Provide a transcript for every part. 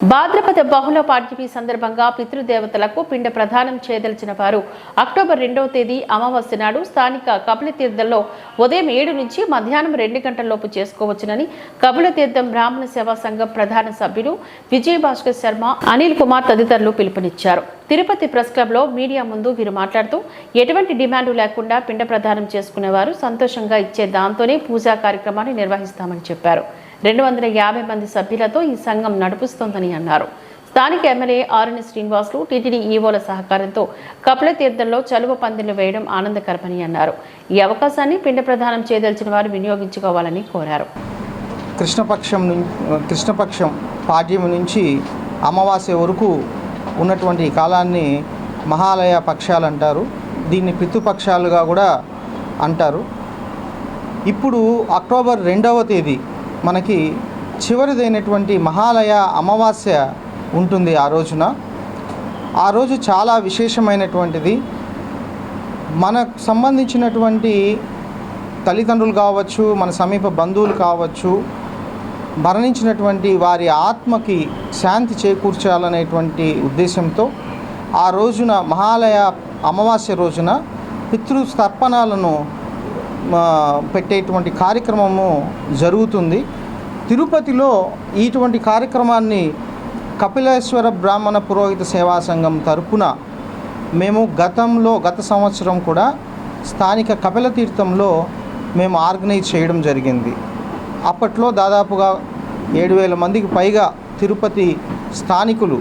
భాద్రపద బహుళ పాడ్యమి సందర్భంగా పితృదేవతలకు పిండ ప్రదానం చేయదలిచిన వారు అక్టోబర్ రెండవ తేదీ అమావాస్య నాడు స్థానిక కపిలతీర్థంలో ఉదయం ఏడు నుంచి మధ్యాహ్నం రెండు గంటలలోపు చేసుకోవచ్చునని కపిలతీర్థం బ్రాహ్మణ సేవా సంఘం ప్రధాన సభ్యులు విజయ్ భాస్కర్ శర్మ అనిల్ కుమార్ తదితరులు పిలుపునిచ్చారు. తిరుపతి ప్రెస్ క్లబ్లో మీడియా ముందు వీరు మాట్లాడుతూ ఎటువంటి డిమాండు లేకుండా పిండ ప్రదానం చేసుకునేవారు సంతోషంగా ఇచ్చే దాంతోనే పూజా కార్యక్రమాన్ని నిర్వహిస్తామని చెప్పారు. రెండు వందల యాభై మంది సభ్యులతో ఈ సంఘం నడుపుస్తోందని అన్నారు. స్థానిక ఎమ్మెల్యే ఆరుని శ్రీనివాసులు టీటీడీ ఈవోల సహకారంతో కపిల తీర్థంలో చలువ పందిళ్ళు వేయడం ఆనందకరమని అన్నారు. ఈ అవకాశాన్ని పిండ ప్రదానం చేయదలిచిన వారు వినియోగించుకోవాలని కోరారు. కృష్ణపక్షం కృష్ణపక్షం పాడ్యం నుంచి అమావాస్య వరకు ఉన్నటువంటి కాలాన్ని మహాలయ పక్షాలు అంటారు. దీన్ని పితృపక్షాలుగా కూడా అంటారు. ఇప్పుడు అక్టోబర్ రెండవ తేదీ మనకి చివరిదైనటువంటి మహాలయ అమావాస్య ఉంటుంది ఆ రోజున. ఆ రోజు చాలా విశేషమైనటువంటిది. మనకు సంబంధించినటువంటి తల్లిదండ్రులు కావచ్చు మన సమీప బంధువులు కావచ్చు మరణించినటువంటి వారి ఆత్మకి శాంతి చేకూర్చాలనేటువంటి ఉద్దేశంతో ఆ రోజున మహాలయ అమావాస్య రోజున పితృస్తర్పణాలను తర్పణాలను పెట్టేటువంటి కార్యక్రమము జరుగుతుంది. తిరుపతిలో ఇటువంటి కార్యక్రమాన్ని కపిలేశ్వర బ్రాహ్మణ పురోహిత సేవా సంఘం తరపున మేము గతంలో గత సంవత్సరం కూడా స్థానిక కపిల తీర్థంలో మేము ఆర్గనైజ్ చేయడం జరిగింది. అప్పట్లో దాదాపుగా ఏడు వేల మందికి పైగా తిరుపతి స్థానికులు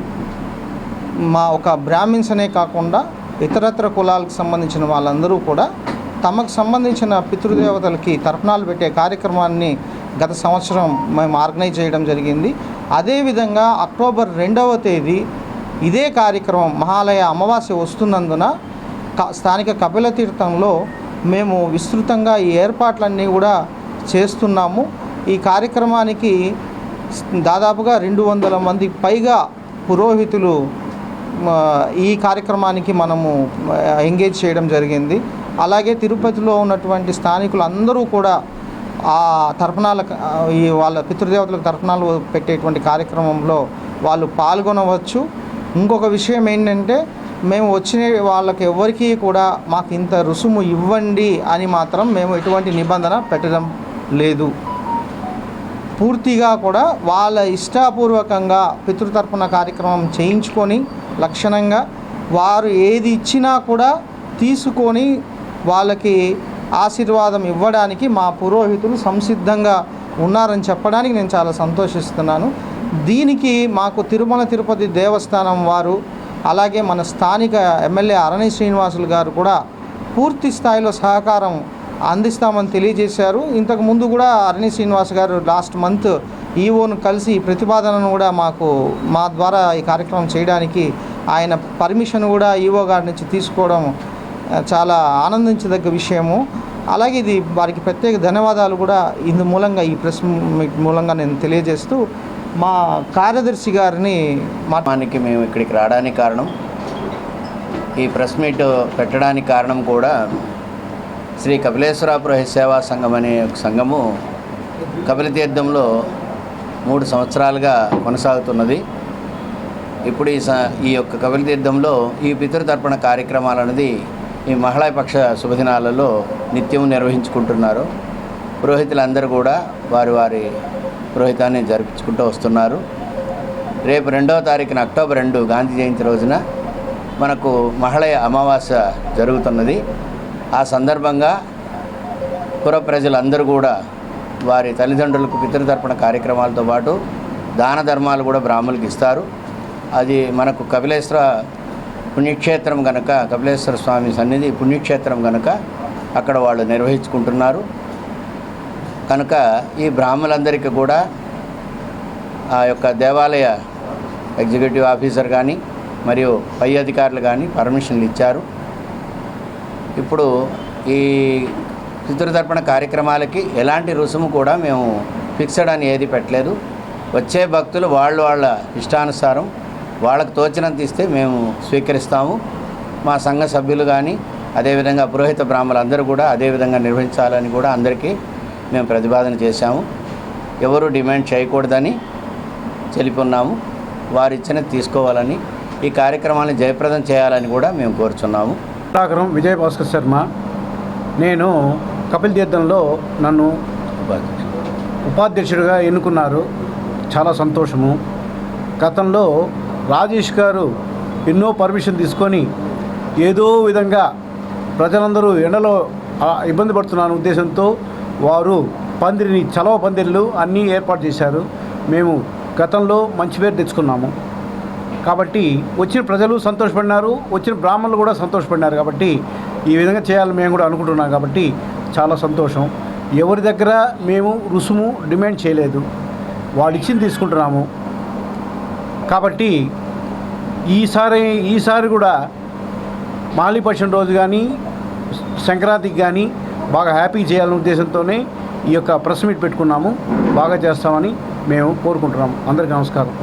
మా ఒక బ్రాహ్మిన్స్ అనే కాకుండా ఇతరత్ర కులాలకు సంబంధించిన వాళ్ళందరూ కూడా తమకు సంబంధించిన పితృదేవతలకి తర్పణాలు పెట్టే కార్యక్రమాన్ని గత సంవత్సరం మేము ఆర్గనైజ్ చేయడం జరిగింది. అదేవిధంగా అక్టోబర్ రెండవ తేదీ ఇదే కార్యక్రమం మహాలయ అమావాస్య వస్తున్నందున క- స్థానిక కపిల తీర్థంలో మేము విస్తృతంగా ఈ ఏర్పాట్లన్నీ కూడా చేస్తున్నాము. ఈ కార్యక్రమానికి దాదాపుగా రెండు వందల మంది పైగా పురోహితులు ఈ కార్యక్రమానికి మనము ఎంగేజ్ చేయడం జరిగింది. అలాగే తిరుపతిలో ఉన్నటువంటి స్థానికులు అందరూ కూడా ఆ తర్పణాల ఈ వాళ్ళ పితృదేవతలకు తర్పణాలు పెట్టేటువంటి కార్యక్రమంలో వాళ్ళు పాల్గొనవచ్చు. ఇంకొక విషయం ఏంటంటే మేము వచ్చిన వాళ్ళకి ఎవరికీ కూడా మాకు ఇంత రుసుము ఇవ్వండి అని మాత్రం మేము ఎటువంటి నిబంధన పెట్టడం లేదు. పూర్తిగా కూడా వాళ్ళ ఇష్టాపూర్వకంగా పితృతర్పణ కార్యక్రమం చేయించుకొని లక్షణంగా వారు ఏది ఇచ్చినా కూడా తీసుకొని వాళ్ళకి ఆశీర్వాదం ఇవ్వడానికి మా పురోహితులు సంసిద్ధంగా ఉన్నారని చెప్పడానికి నేను చాలా సంతోషిస్తున్నాను. దీనికి మాకు తిరుమల తిరుపతి దేవస్థానం వారు అలాగే మన స్థానిక ఎమ్మెల్యే అరణి శ్రీనివాసులు గారు కూడా పూర్తి స్థాయిలో సహకారం అందిస్తామని తెలియజేశారు. ఇంతకు ముందు కూడా అరణి శ్రీనివాస్ గారు లాస్ట్ మంత్ ఈఓను కలిసి ప్రతిపాదనను కూడా మాకు మా ద్వారా ఈ కార్యక్రమం చేయడానికి ఆయన పర్మిషన్ కూడా ఈఓ గారి నుంచి తీసుకోవడం చాలా ఆనందించదగ్గ విషయము. అలాగే ఇది వారికి ప్రత్యేక ధన్యవాదాలు కూడా ఇందు మూలంగా ఈ ప్రెస్ మీట్ మూలంగా నేను తెలియజేస్తూ మా కార్యదర్శి గారిని మా మేము ఇక్కడికి రావడానికి కారణం ఈ ప్రెస్ మీట్ పెట్టడానికి కారణం కూడా శ్రీ కపిలేశ్వర పురోహిత సేవా సంఘం అనే ఒక సంఘము కపిలతీర్థంలో మూడు సంవత్సరాలుగా కొనసాగుతున్నది. ఇప్పుడు ఈ ఈ యొక్క కపిలతీర్థంలో ఈ పితృతర్పణ కార్యక్రమాలు అనేది ఈ మహిళాపక్ష శుభదినాలలో నిత్యం నిర్వహించుకుంటున్నారు. పురోహితులందరూ కూడా వారి వారి పురోహితాన్ని జరిపించుకుంటూ వస్తున్నారు. రేపు రెండవ తారీఖున అక్టోబర్ రెండు గాంధీ జయంతి రోజున మనకు మహిళ అమావాస్య జరుగుతున్నది. ఆ సందర్భంగా పుర ప్రజలందరూ కూడా వారి తల్లిదండ్రులకు పితృతర్పణ కార్యక్రమాలతో పాటు దాన ధర్మాలు కూడా బ్రాహ్మణులకు ఇస్తారు. అది మనకు కపిలేశ్వర పుణ్యక్షేత్రం గనక కపిలేశ్వర స్వామి సన్నిధి పుణ్యక్షేత్రం గనక అక్కడ వాళ్ళు నిర్వహించుకుంటున్నారు. కనుక ఈ బ్రాహ్మలందరికీ కూడా ఆ యొక్క దేవాలయ ఎగ్జిక్యూటివ్ ఆఫీసర్ కానీ మరియు పై అధికారులు కానీ పర్మిషన్లు ఇచ్చారు. ఇప్పుడు ఈ పితృతర్పణ కార్యక్రమాలకి ఎలాంటి రుసుము కూడా మేము ఫిక్స్డ్ అని ఏది పెట్టలేదు. వచ్చే భక్తులు వాళ్ళు వాళ్ళ ఇష్టానుసారం వాళ్ళకు తోచినంత ఇస్తే మేము స్వీకరిస్తాము. మా సంఘ సభ్యులు కానీ అదేవిధంగా పురోహిత బ్రాహ్మణులు అందరూ కూడా అదేవిధంగా నిర్వహించాలని కూడా అందరికీ మేము ప్రతిపాదన చేశాము. ఎవరు డిమాండ్ చేయకూడదని తెలిపి ఉన్నాము వారు ఇచ్చినది తీసుకోవాలని ఈ కార్యక్రమాన్ని జయప్రదం చేయాలని కూడా మేము కోరుచున్నాము. సుధాకరం విజయ్ భాస్కర్ శర్మ. నేను కపిల్ తీర్థంలో నన్ను ఉపాధ్యక్షుడిగా ఎన్నుకున్నారు. చాలా సంతోషము. గతంలో రాజేష్ గారు ఎన్నో పర్మిషన్ తీసుకొని ఏదో విధంగా ప్రజలందరూ ఎండలో ఇబ్బంది పడుతున్నాను ఉద్దేశంతో వారు పందిరిని చలవ పందిర్లు అన్నీ ఏర్పాటు చేశారు. మేము గతంలో మంచి పేరు తెచ్చుకున్నాము. కాబట్టి వచ్చిన ప్రజలు సంతోషపడినారు వచ్చిన బ్రాహ్మణులు కూడా సంతోషపడినారు కాబట్టి ఈ విధంగా చేయాలని మేము కూడా అనుకుంటున్నాం కాబట్టి చాలా సంతోషం. ఎవరి దగ్గర మేము రుసుము డిమాండ్ చేయలేదు. వాళ్ళు ఇచ్చింది తీసుకుంటున్నాము. కాబట్టి ఈసారి ఈసారి కూడా మాలిపక్షం రోజు కానీ సంక్రాంతికి కానీ బాగా హ్యాపీ చేయాలనే ఉద్దేశంతోనే ఈ యొక్క ప్రెస్ మీట్ పెట్టుకున్నాము. బాగా చేస్తామని మేము కోరుకుంటున్నాము. అందరికీ నమస్కారం.